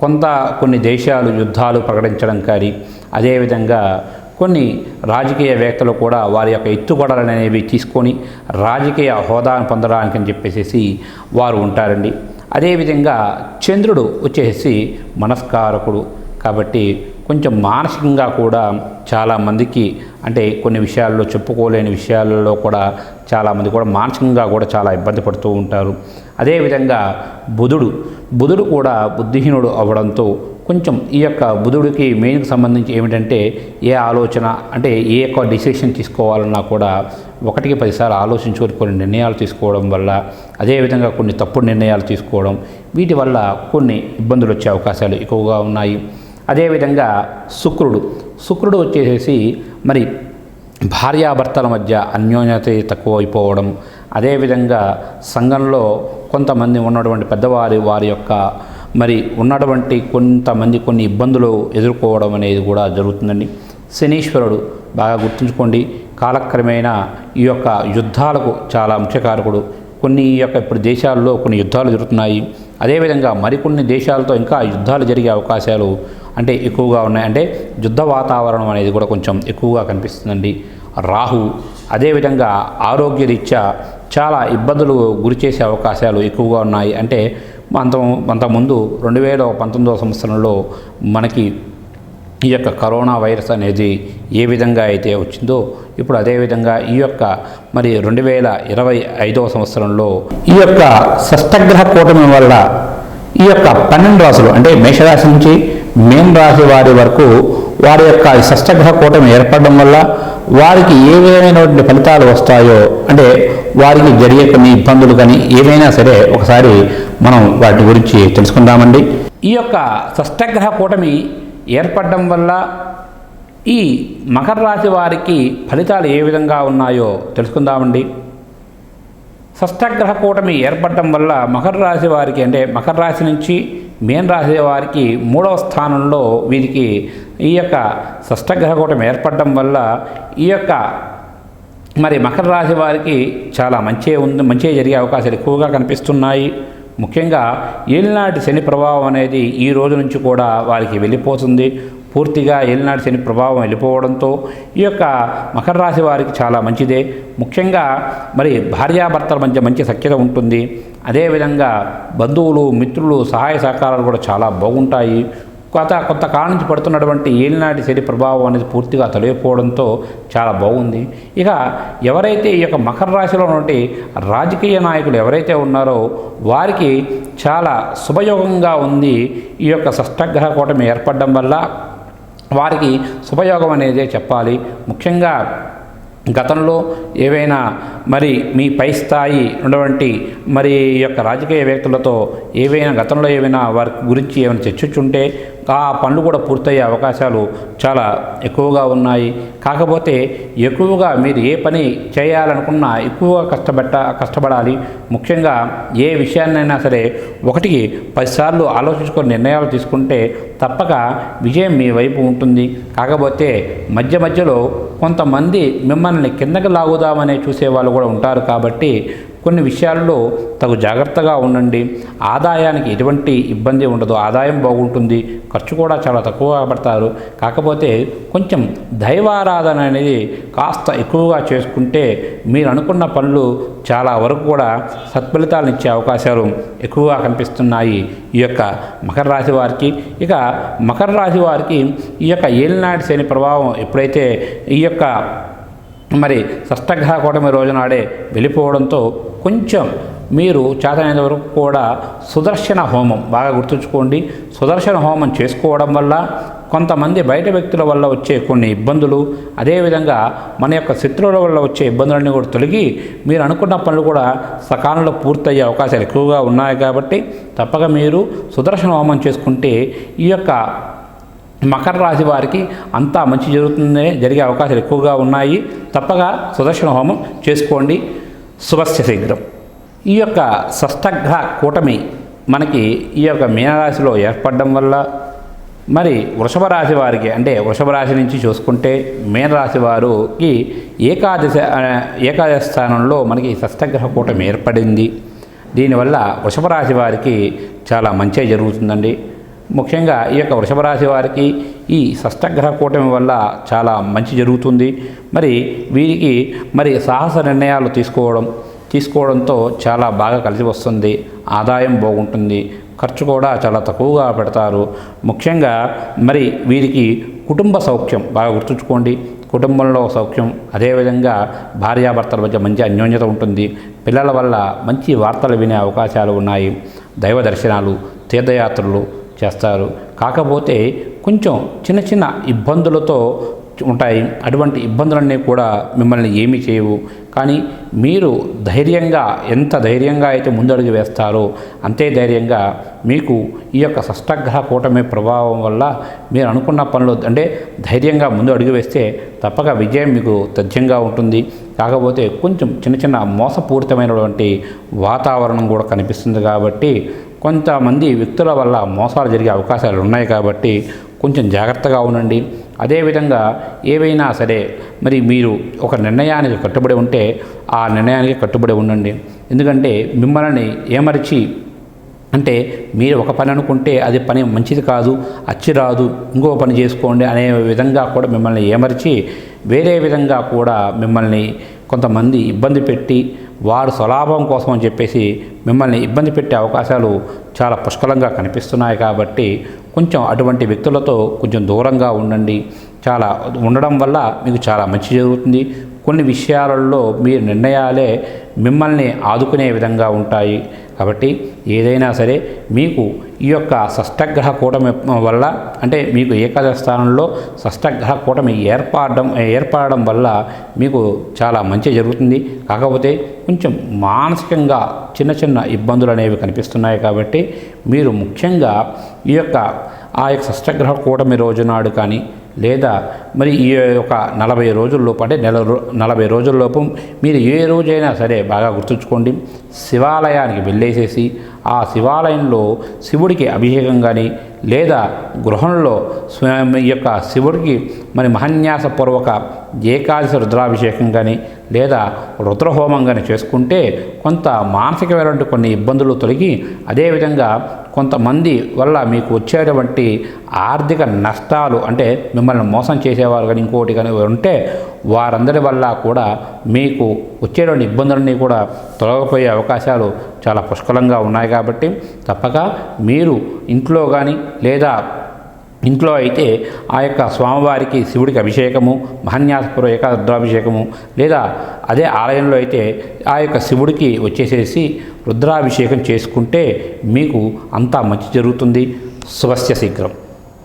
కొంత కొన్ని దేశాలు యుద్ధాలు ప్రకటించడం కానీ అదేవిధంగా కొన్ని రాజకీయవేత్తలు కూడా వారి యొక్క ఎత్తుగడలు అనేవి తీసుకొని రాజకీయ హోదాను పొందడానికి అని చెప్పేసి వారు ఉంటారండి. అదేవిధంగా చంద్రుడు వచ్చేసి మనస్కారకుడు. కాబట్టి కొంచెం మానసికంగా కూడా చాలామందికి అంటే కొన్ని విషయాల్లో చెప్పుకోలేని విషయాలలో కూడా చాలామంది కూడా మానసికంగా కూడా చాలా ఇబ్బంది పడుతూ ఉంటారు. అదేవిధంగా బుధుడు బుధుడు కూడా బుద్ధిహీనుడు అవ్వడంతో కొంచెం ఈ యొక్క బుధుడికి మెయిన్కి సంబంధించి ఏమిటంటే ఏ ఆలోచన అంటే ఏ యొక్క డిసిషన్ తీసుకోవాలన్నా కూడా ఒకటికి పదిసార్లు ఆలోచించుకొని కొన్ని నిర్ణయాలు తీసుకోవడం వల్ల అదేవిధంగా కొన్ని తప్పుడు నిర్ణయాలు తీసుకోవడం వీటి వల్ల కొన్ని ఇబ్బందులు వచ్చే అవకాశాలు ఎక్కువగా ఉన్నాయి. అదేవిధంగా శుక్రుడు. శుక్రుడు వచ్చేసేసి మరి భార్యాభర్తల మధ్య అన్యోన్యత తక్కువైపోవడం అదేవిధంగా సంఘంలో కొంతమంది ఉన్నటువంటి పెద్దవారి వారి యొక్క మరి ఉన్నటువంటి కొంతమంది కొన్ని ఇబ్బందులు ఎదుర్కోవడం అనేది కూడా జరుగుతుందండి. శనీశ్వరుడు బాగా గుర్తుంచుకోండి. కాలక్రమేణా ఈ యొక్క యుద్ధాలకు చాలా ముఖ్యకారకుడు కొన్ని ఈ యొక్క ఇప్పుడు దేశాల్లో కొన్ని యుద్ధాలు జరుగుతున్నాయి. అదేవిధంగా మరికొన్ని దేశాలతో ఇంకా యుద్ధాలు జరిగే అవకాశాలు అంటే ఎక్కువగా ఉన్నాయి. అంటే యుద్ధ వాతావరణం అనేది కూడా కొంచెం ఎక్కువగా కనిపిస్తుందండి. రాహు అదేవిధంగా ఆరోగ్యరీత్యా చాలా ఇబ్బందులు గురి చేసే అవకాశాలు ఎక్కువగా ఉన్నాయి. అంటే అంత అంతకుముందు రెండు వేల పంతొమ్మిదవ సంవత్సరంలో మనకి ఈ యొక్క కరోనా వైరస్ అనేది ఏ విధంగా అయితే వచ్చిందో ఇప్పుడు అదేవిధంగా ఈ యొక్క మరి రెండు వేల ఇరవై ఐదవ సంవత్సరంలో ఈ యొక్క షష్టగ్రహ కూటమి వల్ల ఈ యొక్క పన్నెండు రాసులు అంటే మేషరాశి నుంచి మేన్ రాశి వారి వరకు వారి యొక్క షష్టగ్రహ కూటమి ఏర్పడడం వల్ల వారికి ఏ విధమైనటువంటి ఫలితాలు వస్తాయో అంటే వారికి జరిగే కొన్ని ఇబ్బందులు కానీ ఏవైనా సరే ఒకసారి మనం వాటి గురించి తెలుసుకుందామండి. ఈ యొక్క షష్టగ్రహ కూటమి ఏర్పడడం వల్ల ఈ మకర రాశి వారికి ఫలితాలు ఏ విధంగా ఉన్నాయో తెలుసుకుందామండి. షష్టగ్రహ కూటమి ఏర్పడడం వల్ల మకర రాశి వారికి అంటే మకర రాశి నుంచి మీన రాశి వారికి మూడవ స్థానంలో వీరికి ఈ యొక్క షష్టగ్రహకూటం ఏర్పడడం ఏర్పడటం వల్ల ఈ యొక్క మరి మకర రాశి వారికి చాలా మంచి ఉంది మంచి జరిగే అవకాశాలు ఎక్కువగా కనిపిస్తున్నాయి. ముఖ్యంగా ఏలినాటి శని ప్రభావం అనేది ఈ రోజు నుంచి కూడా వారికి వెళ్ళిపోతుంది. పూర్తిగా ఏలినాటి శని ప్రభావం వెళ్ళిపోవడంతో ఈ యొక్క మకర రాశి వారికి చాలా మంచిదే. ముఖ్యంగా మరి భార్యాభర్తల మధ్య మంచి సఖ్యత ఉంటుంది. అదేవిధంగా బంధువులు మిత్రులు సహాయ సహకారాలు కూడా చాలా బాగుంటాయి. కొత్త కొత్త కాలం నుంచి పడుతున్నటువంటి ఏలినాటి శని ప్రభావం అనేది పూర్తిగా తొలగిపోవడంతో చాలా బాగుంది. ఇక ఎవరైతే ఈ యొక్క మకర రాశిలో ఉన్నటువంటి రాజకీయ నాయకులు ఎవరైతే ఉన్నారో వారికి చాలా శుభయోగంగా ఉంది ఈ యొక్క షష్టగ్రహ కూటమి ఏర్పడడం వల్ల వారికి శుభయోగం అనేదే చెప్పాలి. ముఖ్యంగా గతంలో ఏవైనా మరి మీ పై స్థాయి ఉన్నటువంటి మరి ఈ యొక్క రాజకీయ వ్యక్తులతో ఏవైనా గతంలో ఏవైనా వారి గురించి ఏమైనా చర్చించుంటే ఆ పనులు కూడా పూర్తయ్యే అవకాశాలు చాలా ఎక్కువగా ఉన్నాయి. కాకపోతే ఎక్కువగా మీరు ఏ పని చేయాలనుకున్నా ఎక్కువగా కష్టపెట్ట కష్టపడాలి. ముఖ్యంగా ఏ విషయాన్నైనా సరే ఒకటికి పదిసార్లు ఆలోచించుకొని నిర్ణయాలు తీసుకుంటే తప్పక విజయం మీ వైపు ఉంటుంది. కాకపోతే మధ్య మధ్యలో కొంతమంది మిమ్మల్ని కిందకి లాగుదామనే చూసే వాళ్ళు కూడా ఉంటారు కాబట్టి కొన్ని విషయాల్లో తగు జాగ్రత్తగా ఉండండి. ఆదాయానికి ఎటువంటి ఇబ్బంది ఉండదు. ఆదాయం బాగుంటుంది. ఖర్చు కూడా చాలా తక్కువగా పడతారు. కాకపోతే కొంచెం దైవారాధన అనేది కాస్త ఎక్కువగా చేసుకుంటే మీరు అనుకున్న పనులు చాలా వరకు కూడా సత్ఫలితాలను ఇచ్చే అవకాశాలు ఎక్కువగా కనిపిస్తున్నాయి. ఈ యొక్క మకర రాశి వారికి ఇక మకర రాశి వారికి ఈ యొక్క ఏలినాటి శని ప్రభావం ఎప్పుడైతే ఈ యొక్క మరి షష్టగ్రహ కూటమి రోజునాడే వెళ్ళిపోవడంతో కొంచెం మీరు చేతనైన వరకు కూడా సుదర్శన హోమం బాగా గుర్తుంచుకోండి. సుదర్శన హోమం చేసుకోవడం వల్ల కొంతమంది బయట వ్యక్తుల వల్ల వచ్చే కొన్ని ఇబ్బందులు అదేవిధంగా మన యొక్క శత్రువుల వల్ల వచ్చే ఇబ్బందులన్నీ కూడా తొలగి మీరు అనుకున్న పనులు కూడా సకాలంలో పూర్తయ్యే అవకాశాలు ఎక్కువగా ఉన్నాయి కాబట్టి తప్పక మీరు సుదర్శన హోమం చేసుకుంటే ఈ యొక్క మకర రాశి వారికి అంతా మంచి జరుగుతుంది జరిగే అవకాశాలు ఎక్కువగా ఉన్నాయి. తప్పగా సుదర్శన హోమం చేసుకోండి. శుభస్య శీఘ్రం ఈ యొక్క షష్టగ్రహ కూటమి మనకి ఈ యొక్క మీనరాశిలో ఏర్పడడం వల్ల మరి వృషభ రాశి వారికి అంటే వృషభ రాశి నుంచి చూసుకుంటే మీనరాశి వారికి ఏకాదశ ఏకాదశ స్థానంలో మనకి షష్టగ్రహ కూటమి ఏర్పడింది. దీనివల్ల వృషభ రాశి వారికి చాలా మంచి జరుగుతుందండి. ముఖ్యంగా ఈ యొక్క వృషభ రాశి వారికి ఈ షష్టగ్రహ కూటమి వల్ల చాలా మంచి జరుగుతుంది. మరి వీరికి మరి సాహస నిర్ణయాలు తీసుకోవడం తీసుకోవడంతో చాలా బాగా కలిసి వస్తుంది. ఆదాయం బాగుంటుంది. ఖర్చు కూడా చాలా తక్కువగా పెడతారు. ముఖ్యంగా మరి వీరికి కుటుంబ సౌఖ్యం బాగా గుర్తుంచుకోండి. కుటుంబంలో సౌఖ్యం అదేవిధంగా భార్యాభర్తల మధ్య మంచి అన్యోన్యత ఉంటుంది. పిల్లల వల్ల మంచి వార్తలు వినే అవకాశాలు ఉన్నాయి. దైవ దర్శనాలు తీర్థయాత్రలు చేస్తారు. కాకపోతే కొంచెం చిన్న చిన్న ఇబ్బందులతో ఉంటాయి. అటువంటి ఇబ్బందులన్నీ కూడా మిమ్మల్ని ఏమీ చేయవు. కానీ మీరు ధైర్యంగా ఎంత ధైర్యంగా అయితే ముందడుగు వేస్తారో అంతే ధైర్యంగా మీకు ఈ యొక్క షష్టగ్రహ కూటమి ప్రభావం వల్ల మీరు అనుకున్న పనులు అంటే ధైర్యంగా ముందు అడుగు వేస్తే తప్పక విజయం మీకు తథ్యంగా ఉంటుంది. కాకపోతే కొంచెం చిన్న చిన్న మోసపూరితమైనటువంటి వాతావరణం కూడా కనిపిస్తుంది కాబట్టి కొంతమంది వ్యక్తుల వల్ల మోసాలు జరిగే అవకాశాలు ఉన్నాయి కాబట్టి కొంచెం జాగ్రత్తగా ఉండండి. అదేవిధంగా ఏవైనా సరే మరి మీరు ఒక నిర్ణయానికి కట్టుబడి ఉంటే ఆ నిర్ణయానికి కట్టుబడి ఉండండి. ఎందుకంటే మిమ్మల్ని ఏమరిచి అంటే మీరు ఒక పని అనుకుంటే అది పని మంచిది కాదు అచ్చి రాదు ఇంకో పని చేసుకోండి అనే విధంగా కూడా మిమ్మల్ని ఏమర్చి వేరే విధంగా కూడా మిమ్మల్ని కొంతమంది ఇబ్బంది పెట్టి వారు స్వలాభం కోసం అని చెప్పేసి మిమ్మల్ని ఇబ్బంది పెట్టే అవకాశాలు చాలా పుష్కలంగా కనిపిస్తున్నాయి కాబట్టి కొంచెం అటువంటి వ్యక్తులతో కొంచెం దూరంగా ఉండండి. చాలా ఉండడం వల్ల మీకు చాలా మంచి జరుగుతుంది. కొన్ని విషయాలలో మీ నిర్ణయాలే మిమ్మల్ని ఆదుకునే విధంగా ఉంటాయి. కాబట్టి ఏదైనా సరే మీకు ఈ యొక్క షష్టగ్రహ కూటమి వల్ల అంటే మీకు ఏకాదశ స్థానంలో షష్టగ్రహ కూటమి ఏర్పడడం ఏర్పడడం వల్ల మీకు చాలా మంచి జరుగుతుంది. కాకపోతే కొంచెం మానసికంగా చిన్న చిన్న ఇబ్బందులు అనేవి కనిపిస్తున్నాయి కాబట్టి మీరు ముఖ్యంగా ఈ యొక్క ఆ యొక్క షష్టగ్రహ కూటమి రోజు నాడు కానీ లేదా మరి ఈ యొక్క నలభై రోజుల్లోపు అంటే నెల నలభై రోజుల్లోపు మీరు ఏ రోజైనా సరే బాగా గుర్తుంచుకోండి. శివాలయానికి వెళ్ళేసేసి ఆ శివాలయంలో శివుడికి అభిషేకం కానీ లేదా గృహంలో స్వామి యొక్క శివుడికి మరి మహన్యాసపూర్వక ఏకాదశి రుద్రాభిషేకం కానీ లేదా రుద్రహోమం కానీ చేసుకుంటే కొంత మానసికమైనటువంటి కొన్ని ఇబ్బందులు తొలగి అదేవిధంగా కొంతమంది వల్ల మీకు వచ్చేటువంటి ఆర్థిక నష్టాలు అంటే మిమ్మల్ని మోసం చేసేవారు కానీ ఇంకోటి కానీ ఉంటే వారందరి వల్ల కూడా మీకు వచ్చేటువంటి ఇబ్బందులన్నీ కూడా తొలగిపోయే అవకాశాలు చాలా పుష్కలంగా ఉన్నాయి కాబట్టి తప్పక మీరు ఇంట్లో కానీ లేదా ఇంట్లో అయితే ఆ యొక్క స్వామివారికి శివుడికి అభిషేకము మహన్యాసపుర ఏకారుద్రాభిషేకము లేదా అదే ఆలయంలో అయితే ఆ యొక్క శివుడికి వచ్చేసేసి రుద్రాభిషేకం చేసుకుంటే మీకు అంతా మంచి జరుగుతుంది. శుభస్య శీఘ్రం.